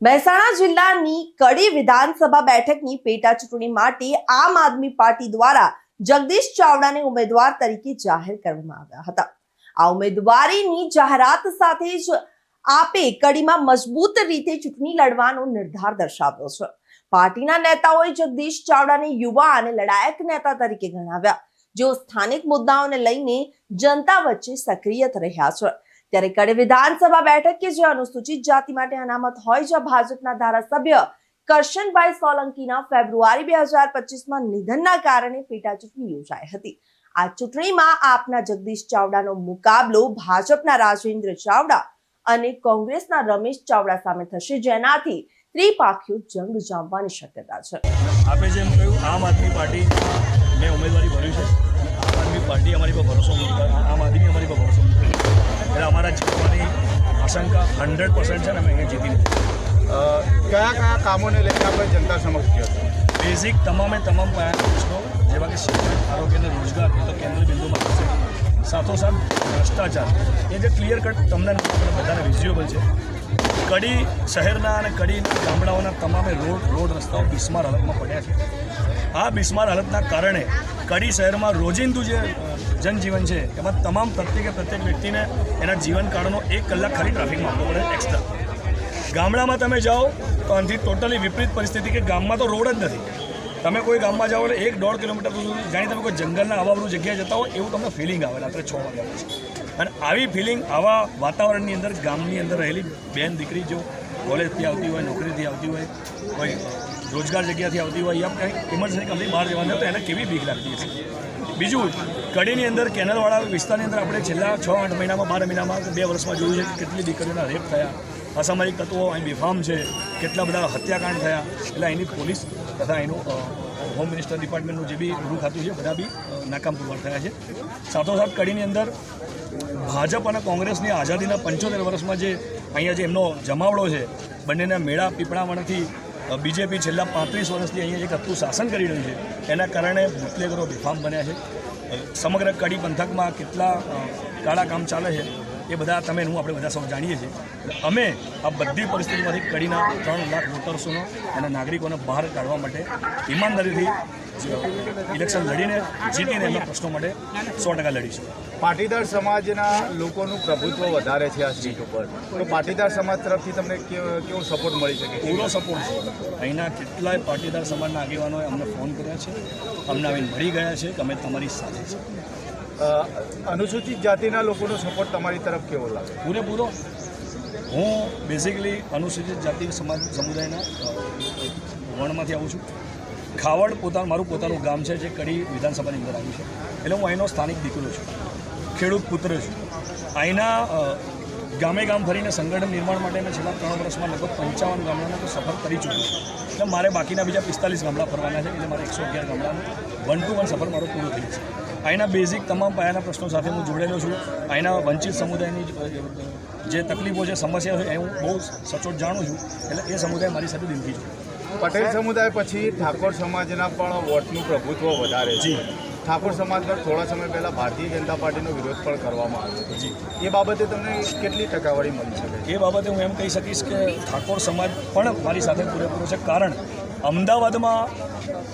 મહેસાણા જિલ્લાની કડી વિધાનસભા બેઠકની પેટા ચૂંટણી માટે આમ આદમી પાર્ટી દ્વારા જગદીશ ચાવડાને ઉમેદવાર તરીકે જાહેર કરવામાં આવ્યા હતા. આ ઉમેદવારીની જાહેરાત સાથે જ આપે કડીમાં મજબૂત રીતે ચૂંટણી લડવાનો નિર્ધાર દર્શાવ્યો છે. પાર્ટીના નેતાઓએ જગદીશ ચાવડાને યુવા અને લડાયક નેતા તરીકે ગણાવ્યા, જેઓ સ્થાનિક મુદ્દાઓને લઈને જનતા વચ્ચે સક્રિય રહ્યા છે. ત્યારે કડે વિધાનસભા બેઠક કે જે અનુસૂચિત જાતિ માટે અનામત હોય જ્યાં ભાજપના ધારાસભ્ય કરશનભાઈ સોલંકીના ફેબ્રુઆરી બે હજાર પચીસમાં નિધનના કારણે પેટા ચૂંટણી યોજાઈ હતી. આ ચૂંટણીમાં આપના જગદીશ ચાવડાનો મુકાબલો ભાજપના રાજેન્દ્ર ચાવડા અને કોંગ્રેસના રમેશ ચાવડા સામે થશે, જેનાથી ત્રિપાખીયો જંગ જામવાની શક્યતા છે. આપે જેમ કહ્યું, આમ આદમી પાર્ટી મેં ઉમેદવારી ભરી છે. આમ આદમી પાર્ટી અમારી પર ભરોસો આમ આદમી અમારી પર ભરોસો એટલે અમારા જીતવાની આશંકા હંડ્રેડ પર્સન્ટ છે ને અમે અહીંયા જીતી અ, કયા કયા કામોને લઈને આપણે જનતા સમક્ષ કહ્યો બેઝિક તમામે તમામ પાયાના પ્રશ્નો જેવા કે શિક્ષણ આરોગ્ય અને રોજગાર એ તો કેન્દ્ર બિંદુમાં થશે સાથોસાથ ભ્રષ્ટાચાર એ જે ક્લિયર કટ તમને અને બધાને વિઝ્યુએબલ છે. કડી શહેરના અને કડી ગામડાઓના તમામે રોડ રોડ રસ્તાઓ બિસ્માર હાલતમાં પડ્યા છે. આ બિસ્માર હાલતના કારણે કડી શહેરમાં રોજિંદુ જે જનજીવન છે, એમાં તમામ પ્રત્યેકે પ્રત્યેક વ્યક્તિને એના જીવનકાળનો એક કલાક ખાલી ટ્રાફિકમાં આપવો પડે એક્સ્ટ્રા ગામડામાં તમે જાઓ તો આનાથી ટોટલી વિપરીત પરિસ્થિતિ કે ગામમાં તો રોડ જ નથી. તમે કોઈ ગામમાં જાઓ એટલે એક દોઢ કિલોમીટર સુધી જાણી તમે કોઈ જંગલના આવા જગ્યાએ જતા હોય એવું તમને ફિલિંગ આવે, રાત્રે છ વાગ્યા પછી. અને આવી ફિલિંગ આવા વાતાવરણની અંદર, ગામની અંદર રહેલી બેન દીકરી જો કોલેજથી આવતી હોય, નોકરીથી આવતી હોય, કોઈ રોજગાર જગ્યાથી આવતી હોય, યા કંઈ ઇમરજન્સી કંપની બહાર જવાની હોય, તો એને કેવી બીક લાગતી હશે? બીજું, કડીની અંદર કેનલવાળા વિસ્તારની અંદર આપણે છેલ્લા છ, આઠ મહિનામાં, બાર મહિનામાં બે વર્ષમાં જોયું છે કે કેટલી દીકરીઓના રેપ થયા, અસામાજિક તત્વો, અહીં બેફામ છે, કેટલા બધા હત્યાકાંડ થયા. એટલે અહીંની પોલીસ તથા એનું હોમ મિનિસ્ટર ડિપાર્ટમેન્ટનું જે બી ગૃહ ખાતું છે, બધા બી નાકામ પુરવાર થયા છે. સાથોસાથ કડીની અંદર ભાજપ અને કોંગ્રેસની આઝાદીના પંચોતેર વર્ષમાં જે અહીંયા જે એમનો જમાવડો છે, બંનેના મેળા પીપળામણથી બીજેપી છેલ્લા પાંત્રીસ વર્ષથી અહીંયા જે કત્તું શાસન કરી રહ્યું છે. એના કારણે બુટલેગરો બેફામ બન્યા છે. સમગ્ર કડી પંથકમાં કેટલા કાળા કામ ચાલે છે. એ બધા તમે હું આપણે બધા સૌ જાણીએ છીએ. અમે આ બધી પરિસ્થિતિમાંથી કડીના ત્રણ લાખ વોટર્સોનો અને નાગરિકોને બહાર કાઢવા માટે ઈમાનદારીથી ઇલેક્શન લડીને જીતીને એમના પ્રશ્નો માટે સો ટકા લડીશું. પાટીદાર સમાજના લોકોનું પ્રભુત્વ વધારે છે આ સીટ ઉપર. તો પાટીદાર સમાજ તરફથી તમને કેવો કેવો સપોર્ટ મળી શકે? પૂરો સપોર્ટ છે. અહીંના કેટલાય પાટીદાર સમાજના આગેવાનોએ અમને ફોન કર્યા છે. અમને આવીને મળી ગયા છે કે અમે તમારી સાથે છે અનુસૂચિત જાતિના લોકોનો સપોર્ટ તમારી તરફ કેવો લાગે? પૂરેપૂરો હું બેઝિકલી અનુસૂચિત જાતિ સમાજ સમુદાયના વણમાંથી આવું છું. ખાવડ પોતાનું મારું પોતાનું ગામ છે જે કડી વિધાનસભાની અંદર આવ્યું છે. એટલે હું અહીંનો સ્થાનિક દીકરો છું. ખેડૂત પુત્ર છું. અહીંના ગામે ગામ ફરીને સંગઠન નિર્માણ માટે મેં છેલ્લા ત્રણ વર્ષમાં લગભગ પંચાવન ગામડાનો સફર કરી ચૂક્યો છું. એટલે મારે બાકીના બીજા પિસ્તાલીસ ગામડા ફરવાના છે. એટલે મારે એકસો અગિયાર ગામડાનું વન ટુ વન સફર મારો પૂરો થઈ છે અહીંના બેઝિક તમામ પાયાના પ્રશ્નો સાથે હું જોડેલો છું. અહીંના વંચિત સમુદાયની જે તકલીફો છે સમસ્યા છે એ હું બહુ સચોટ જાણું છું. એટલે એ સમુદાય મારી સાથે દિલથી છે. પટેલ સમુદાય પછી ઠાકોર સમાજના પણ વોટનું પ્રભુત્વ વધારે છે. ઠાકોર સમાજ પર થોડા સમય પહેલાં ભારતીય જનતા પાર્ટીનો વિરોધ પણ કરવામાં આવ્યો જી. છે એ બાબતે તમને કેટલી ટકાવારી મળી શકે? એ બાબતે હું એમ કહી શકીશ કે ઠાકોર સમાજ પણ મારી સાથે પૂરેપૂરો છે. કારણ અમદાવાદમાં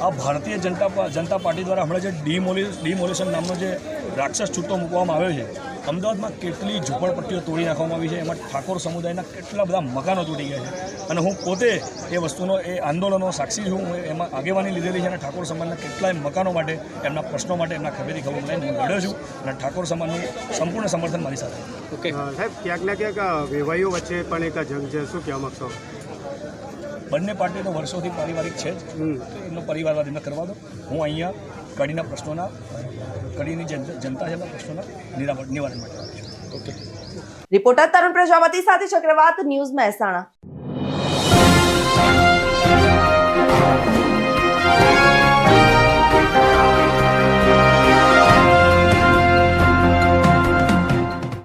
આ ભારતીય જનતા જનતા પાર્ટી દ્વારા હમણાં જે ડીમોલી ડિમોલેશન નામનો જે રાક્ષસ છૂટો મૂકવામાં આવ્યો છે અમદાવાદમાં કેટલી ઝૂંપડપટ્ટીઓ તોડી નાખવામાં આવી છે એમાં ઠાકોર સમુદાયના કેટલા બધા મકાનો તૂટી ગયા છે. અને હું પોતે એ વસ્તુનો એ આંદોલનો સાક્ષી છું હું એમાં આગેવાની લીધેલી છે અને ઠાકોર સમાજના કેટલાય મકાનો માટે એમના પ્રશ્નો માટે એમના ખબેરી ખબર લઈને હું લડ્યો છું અને ઠાકોર સમાજનું સંપૂર્ણ સમર્થન મારી સાથે. ઓકે. સાહેબ ક્યાંક ને ક્યાંક વેવાઈઓ વચ્ચે પણ એક જંગ છે. શું કહેવા માગશો? બંને પાર્ટી તો વર્ષોથી પારિવારિક છે જ. તો એમનો પરિવારવાદ એમને કરવા દો. હું અહીંયા કડીના પ્રશ્નોના કડીની જનતા છે એમના પ્રશ્નોના નિરાવરણ નિવારણ માટે ઓકે રિપોર્ટર તરુણ પ્રજાપતિ સાથે ચક્રવાત ન્યૂઝ મહેસાણા.